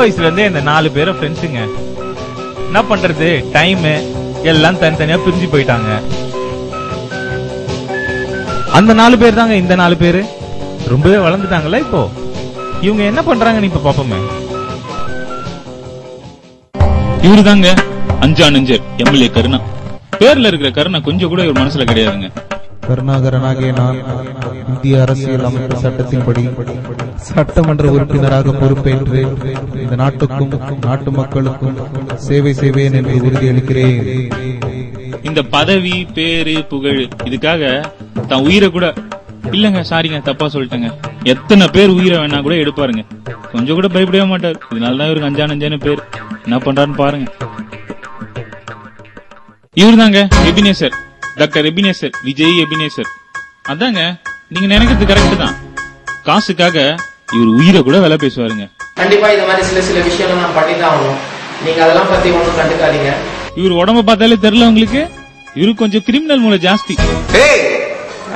வயசுல இருந்தே இந்த நாலு பேரும் ஃப்ரெண்ட்ஸுங்க என்ன பண்றது? டைம் எல்லாம் தனித்தனியா பிரிஞ்சு போயிட்டாங்க. அந்த நாலு பேர் தாங்க இந்த நாலு பேரு. ரொம்பவே வளர்ந்துட்டாங்கல்ல இப்போ? இவங்க என்ன பண்றாங்கன்னு இப்ப பாப்போமே. இவரு தாங்க அஞ்சா நெஞ்சர் எம்எல்ஏ கருணா. பேர்ல இருக்கிற கருணா கொஞ்சம் கூட இவர் மனசுல கிடையாதுங்க. கருணாகரனாகிய நான் இந்திய அரசியல் அமைப்பு சட்டத்தின்படி சட்டமன்ற உறுப்பினராக பொறுப்பேற்று இந்த நாட்டுக்கும் நாட்டு மக்களுக்கும் சேவை செய்வேன் என்று உறுதியளிக்கிறேன். இந்த பதவி பேரு புகழ் இதுக்காக தான் உயிரை கூட இல்லங்க சாரிங்க தப்பா சொல்லிட்டேங்க. எத்தனை பேர் உயிரை வேணா கூட எடுப்பாருங்க. கொஞ்சம் கூட பயப்படவே மாட்டார். இதனாலதான் இவருக்கு அஞ்சா நஞ்சான பேர். என்ன பண்றாருன்னு பாருங்க. இவர் தாங்க Ebenezer doctor Ebenezer Vijay Ebenezer அதாங்க நீங்க நினைக்கிறது கரெக்ட் தான். காசுக்காக இவர் உயிரை கூட விலை பேசுவாருங்க. கண்டிப்பா இந்த மாதிரி சில சில விஷயம்லாம் நான் பண்ணி தான் ஆகணும். நீங்க அதெல்லாம் பத்தி ஒன்றும் கண்டுக்காதீங்க. இவர் உடம்ப பார்த்தாலே தெரியல உங்களுக்கு? இவருக்கு கொஞ்சம் கிரிமினல் மூளை ஜாஸ்தி. ஏய்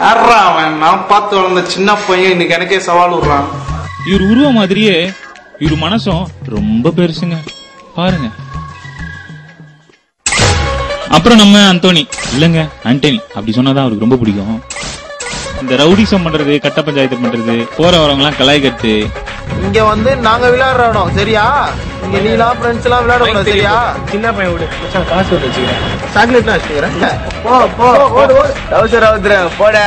யாரா அவன்? நான் பார்த்து வளர்ந்த சின்ன பையன் இன்னைக்கு எனக்கே சவால் விடுறான். இவர் உருவ மாதிரியே இவர் மனசும் ரொம்ப பெருசுங்க. பாருங்க. அப்புறம் நம்ம அந்தோனி இல்லங்க ஆண்டனி. அப்படி சொன்னாதான் அவருக்கு ரொம்ப பிடிக்கும். இந்த ரவுடிசம் பண்றது கட்ட பஞ்சாயத்து பண்றது போற வரவங்க எல்லாம் கலாய்கட்டு இங்க வந்து நாங்க விளையாடுற இடம் சரியா? இங்க நீலாம் ஃப்ரெண்ட்ஸ் எல்லாம் விளையாட கூடாது சரியா? சின்ன பையன் விடு. மச்சான் காசு வந்து வச்சுக்கிறேன். சாக்லேட்லாம் வச்சுக்கிறேன். போ போ ஓடு ஓடு. அவசர அவசரம் போட.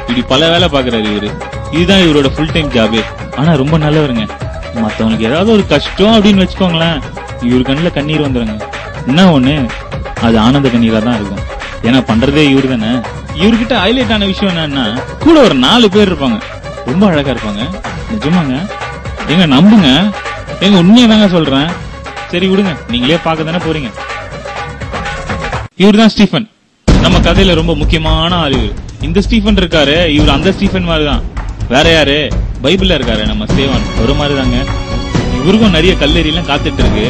இப்படி பல வேலை பாக்குறாரு இவரு. இதுதான் இவரோட ஃபுல் டைம் ஜாபே ஆனா ரொம்ப நல்லவருங்க. மத்தவங்களுக்கு ஏதாவது ஒரு கஷ்டம் அப்படின்னு வச்சுக்கோங்களேன். இவரு கண்ணுல கண்ணீர் வந்துருங்க. என்ன ஒண்ணு? அது ஆனந்த கண்ணீரா தான் இருக்கும். ஏன்னா பண்றதே இவரு தானே இவர்கிட்ட ஹைலைட் ஆன விஷயம் என்னன்னா கூட ஒரு நாலு பேர் இருப்பாங்க. ரொம்ப அழகா இருப்பாங்க. நிஜமாங்க. எங்க நம்புங்க. எங்க உண்மையை தாங்க சொல்றேன். சரி விடுங்க. நீங்களே பார்க்க தானே போறீங்க. இவர் தான் ஸ்டீஃபன். நம்ம கதையில ரொம்ப முக்கியமான ஆள் இவர். இந்த ஸ்டீஃபன் இருக்காரு. இவர் அந்த ஸ்டீஃபன் மாதிரி தான் வேற யாரு? பைபிள்ல இருக்காரு நம்ம சேவன். ஒரு மாதிரி தாங்க இவருக்கும் நிறைய கல்லெறி எல்லாம் காத்துட்டு இருக்கு.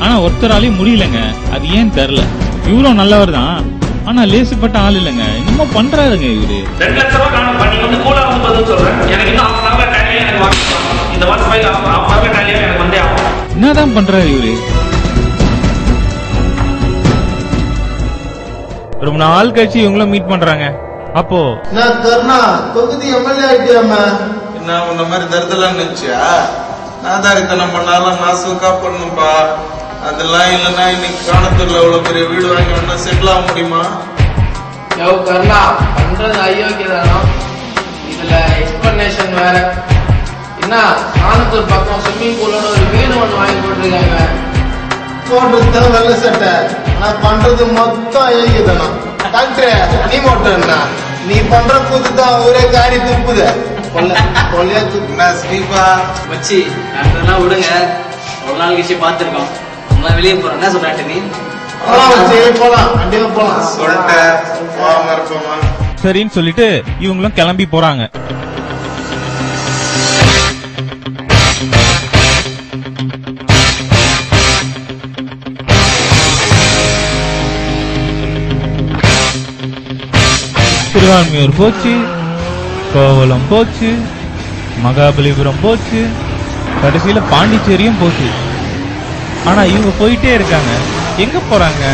ஆனா ஒருத்தராலையும் முடியலங்க. அது ஏன் தெரியல. இவரும் நல்லவர் தான். ஆனா லேசுப்பட்ட ஆள் இல்லைங்க. இன்னமும் பண்றாருங்க இவரு. ரெண்டு லட்ச ரூபா காணும் பண்ணி வந்து கூலா வந்து பதில் சொல்றேன். எனக்கு இன்னும் ஆஃப் ஹவர் டைம் எனக்கு இந்த மாசம் போய் ஆஃப் ஹவர் எனக்கு வந்தே ஆகும் என்னதான் பண்றாரு இவரு? ரொம்ப நாள் கழிச்சு இவங்களும் மீட் பண்றாங்க. அப்போ? நான் கருணா தொகுதி எம்எல்ஏ ஆயிட்டியாம என்ன உன்ன மாதிரி தருதலாம் நினைச்சியா? நாதாரித்தனம் பண்ணாலும் நான் சுக்கா பண்ணுப்பா அதெல்லாம் இல்லைன்னா இன்னைக்கு காணத்தூர்ல எவ்வளவு பெரிய வீடு வாங்கி வேணா செட்டில் ஆக முடியுமா? யோ கர்ணா பண்றது அயோக்கியதானம் இதுல எக்ஸ்பிளனேஷன் வேற. என்ன ஆனத்தூர் பக்கம் ஸ்விம்மிங் பூலோட ஒரு வீடு ஒன்று வாங்கி போட்டிருக்காங்க. போடுறது தான் வெள்ள சட்டை. நான் பண்றது மொத்தம் அயோக்கியதானம் டாக்டர் நீ மட்டும் என்ன நீ பண்ற கூத்து தான் ஒரே காரி துப்புத. மச்சி டாக்டர்லாம் விடுங்க. ஒரு நாள் கழிச்சு பார்த்துருக்கோம். நம்ம வெளியே போறோம். என்ன சொல்றாட்டு நீ சரின்னு சொல்லிட்டு இவங்களும் கிளம்பி போறாங்க. திருவான்மியூர் போச்சு. கோவலம் போச்சு மகாபலிபுரம் போச்சு கடைசியில் பாண்டிச்சேரியும் போச்சு. ஆனால் இவங்க போயிட்டே இருக்காங்க. எங்கே போகிறாங்க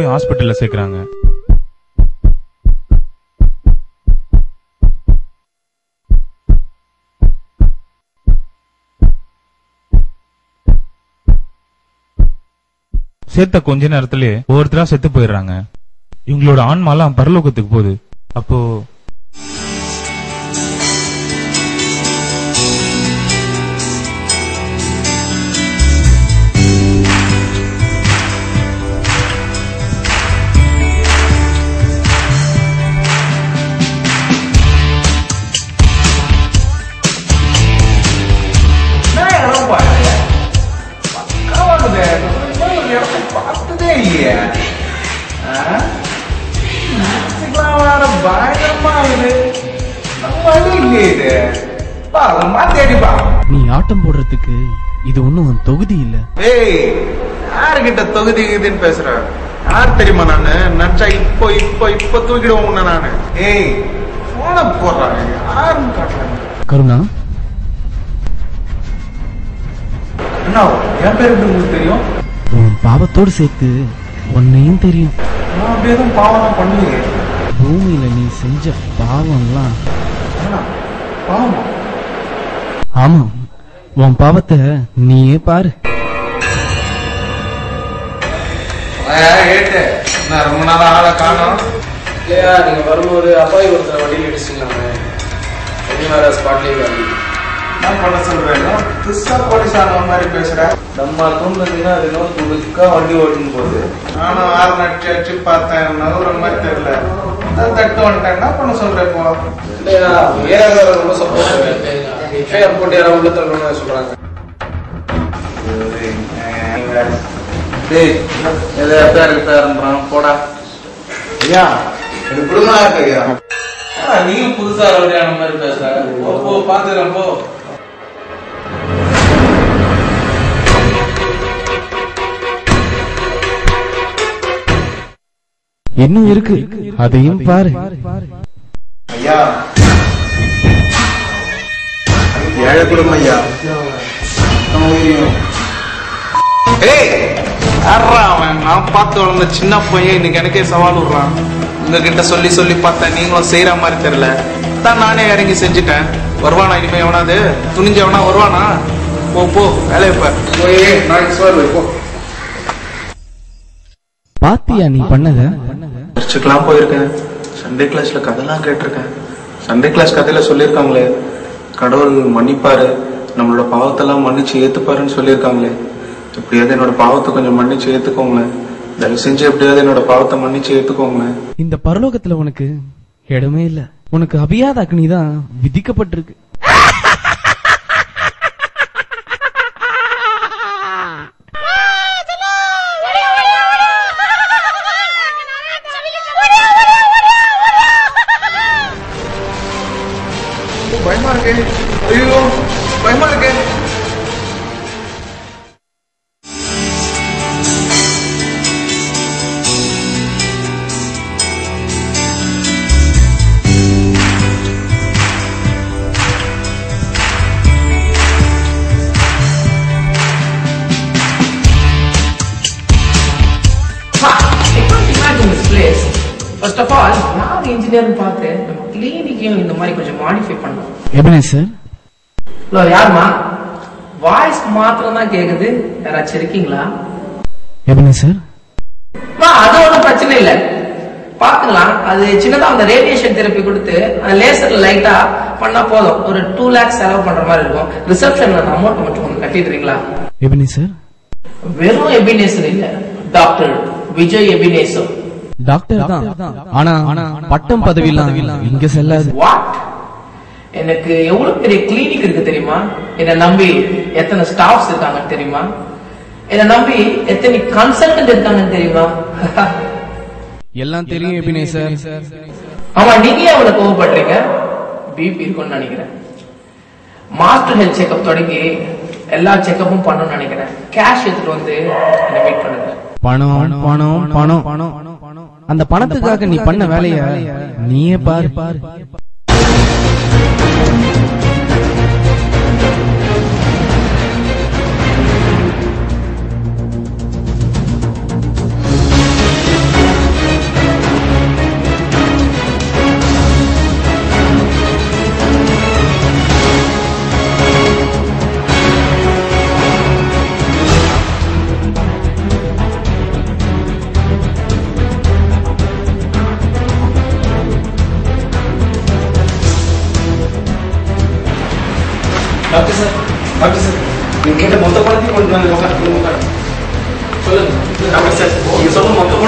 போய் ஹாஸ்பிட்டல்ல சேர்க்கறாங்க. சேர்த்த கொஞ்ச நேரத்திலே ஒவ்வொருத்தரா செத்து போயிடுறாங்க. இவங்களோட ஆன்மாலாம் பரலோகத்துக்கு போகுது. அப்போ பாத்து அடிப்பா நீ ஆட்டம் போடுறதுக்கு இது ஒண்ணும் உன் தொகுதி இல்ல. ஏய் யாருகிட்ட தொகுதி இதுன்னு பேசுற? யார் தெரியுமா நானு? நினைச்சா இப்போ இப்போ இப்போ தூக்கிடுவோம் உன்னை நானு. ஏய் போன போடுறாங்க யாருன்னு காட்டுறாங்க கருணா? என்ன என் பேர் எப்படி உங்களுக்கு தெரியும்? உன் பாவத்தோடு சேர்த்து உன்னையும் தெரியும். நான் அப்படி எதுவும் பாவம் பண்ணுவீங்க பூமியில நீ செஞ்ச பாவம்லாம் பாவமா? ஆமா உன் பாவத்தை நீயே பாரு. நான் ரொம்ப நாளா ஆளை காணோம்? இல்லையா நீங்க வரும்போது அப்பாய் ஒருத்தர் வண்டியில் இடிச்சிங்களாமே என்ன வேற ஸ்பாட்லேயே என்ன பண்ண சொல்றேன் புதுசா போலீஸ் ஆன மாதிரி பேசுறேன் நம்ம தூண்டுறதுன்னா அது துடுக்கா வண்டி ஓட்டுன்னு போகுது. நானும் ஆறு நட்டு அடிச்சு பார்த்தேன். நகுற மாதிரி தெரியல. தட்டு வந்துட்டேன். என்ன பண்ண சொல்றேன் இப்போ? இல்லையா வேற ரொம்ப சப்போர்ட் எஃப்ஐஆர் போட்டு யாராவது உள்ள தள்ளணும்னு சொல்றாங்க. டேய் எதை எஃப்ஐஆர் கிட்டாருன்றான் போடா. ஐயா எனக்கு குடும்பம் இருக்கு ஐயா? நீயும் புதுசா ரவுடியான மாதிரி பேசுற போ போ பாத்துக்கிறேன் போ. இன்னும் இருக்கு. அதையும் பாரு. ஐயா ஏழை குடும்பம் ஐயா. ஏய் அவன்? நான் பார்த்து வளர்ந்த சின்ன பையன் இன்னைக்கு எனக்கே சவால் விடுறான். உங்ககிட்ட சொல்லி சொல்லி பார்த்தேன். நீங்களும் செய்யற மாதிரி தெரியல. தான் நானே இறங்கி செஞ்சுட்டேன். வருவானா இனிமே எவனாது துணிஞ்சவனா வருவானா? போ போ வேலையை பார். போ. பாத்தியா நீ பண்ணத? சர்ச்சுக்கெல்லாம் போயிருக்கேன். சண்டே கிளாஸ்ல கதைலாம் கேட்டிருக்கேன். சண்டே கிளாஸ் கதையில சொல்லியிருக்காங்களே. கடவுள் மன்னிப்பாரு. நம்மளோட பாவத்தெல்லாம் மன்னிச்சு ஏத்துப்பாருன்னு சொல்லியிருக்காங்களே. எப்படியாவது என்னோட பாவத்தை கொஞ்சம் மன்னிச்சு ஏத்துக்கோங்களேன். தயவு செஞ்சு எப்படியாவது என்னோட பாவத்தை மன்னிச்சு ஏத்துக்கோங்களேன். இந்த பரலோகத்துல உனக்கு இடமே இல்ல. உனக்கு அபியாத அக்னி தான் விதிக்கப்பட்டிருக்கு. ஃபர்ஸ்ட் ஆஃப் ஆல் நான் இன்ஜினியர்னு பார்த்து நம்ம கிளினிக்கையும் இந்த மாதிரி கொஞ்சம் மாடிஃபை பண்ணோம் எபனே சார் ஹலோ யாருமா வாய்ஸ் மாத்திரம் தான் கேக்குது. யாராச்சும் இருக்கீங்களா? எபனே சார் அது ஒன்றும் பிரச்சனை இல்லை. பார்த்துக்கலாம். அது சின்னதா அந்த ரேடியேஷன் தெரப்பி கொடுத்து லேசர் லைட்டா பண்ணா போதும். ஒரு டூ லேக்ஸ் செலவு பண்ற மாதிரி இருக்கும். ரிசப்ஷன்ல அந்த அமௌண்ட் மட்டும் கொஞ்சம் கட்டிடுறீங்களா? எபனே சார் வெறும் எபினேசன் இல்ல. டாக்டர் விஜய் எபினேசன். டாக்டர் தான். ஆனா பட்டம் பதவியெல்லாம் இங்க செல்லாது. எனக்கு எவ்வளவு பெரிய கிளினிக் இருக்கு தெரியுமா? என்ன நம்பி எத்தனை ஸ்டாஃப்ஸ் இருக்காங்கன்னு தெரியுமா? என்ன நம்பி எத்தனை கன்சல்டன்ட் இருக்காங்கன்னு தெரியுமா? எல்லாம் தெரியும் எபினே சார். ஆமா நீங்க அவ்வளவு கோவப்படுறீங்க? பிபி இருக்கும்னு நினைக்கிறேன். மாஸ்டர் ஹெல்த் செக்அப் தொடங்கி எல்லா செக்கப்பும் பண்ணணும்னு நினைக்கிறேன். கேஷ் எடுத்துட்டு வந்து என்ன மீட் பண்ணுங்க. பணம் பணம் பணம். அந்த பணத்துக்காக நீ பண்ண வேலைய நீயே பாரு. பாரு.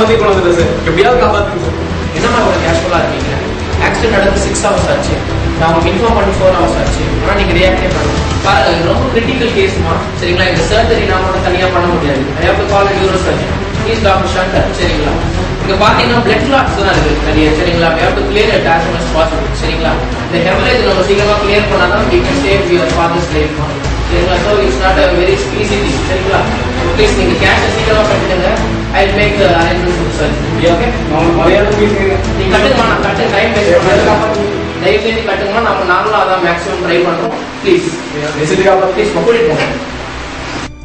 சொன்ன கொண்டு சார். எப்படியாவது காப்பாத்துங்க சார். என்னம்மா ஒரு கேஷ்ஃபுல்லாக இருக்கீங்க? ஆக்சிடென்ட் நடந்து சிக்ஸ் ஹவர்ஸ் ஆச்சு. நான் உங்களுக்கு இன்ஃபார்ம் பண்ணி ஃபோர் ஹவர்ஸ் ஆச்சு. ஆனால் நீங்கள் ரியாக்டே பண்ணணும் பாருங்க இது ரொம்ப கிரிட்டிக்கல் கேஸ்மா சரிங்களா? இந்த சர்ஜரி நான் மட்டும் தனியாக பண்ண முடியாது. I have college call euro surgeon please doctor Shankar சரிங்களா? இங்க பாத்தீங்கன்னா பிளட் கிளாட்ஸ் தான் இருக்கு நிறைய சரிங்களா? We have to clear சரிங்களா? இந்த ஹெமரேஜ் நம்ம சீக்கிரமா கிளியர் பண்ணாதான் we can save your father's life so it's not a very easy thing சரிங்களா ப்ளீஸ் நீங்க கேஷ் சீக்கிரமா கட்டுங்க ஐ will make the arrangements for the surgery okay நீங்க கட்டுங்க நான் கட்டு டைம் வேஸ்ட் பண்ணாதீங்க தயவு செஞ்சு கட்டுங்க நம்ம நாங்களும் அதான் மேக்ஸிமம் ட்ரை பண்றோம் ப்ளீஸ் ப்ளீஸ் கூட்டிட்டு போங்க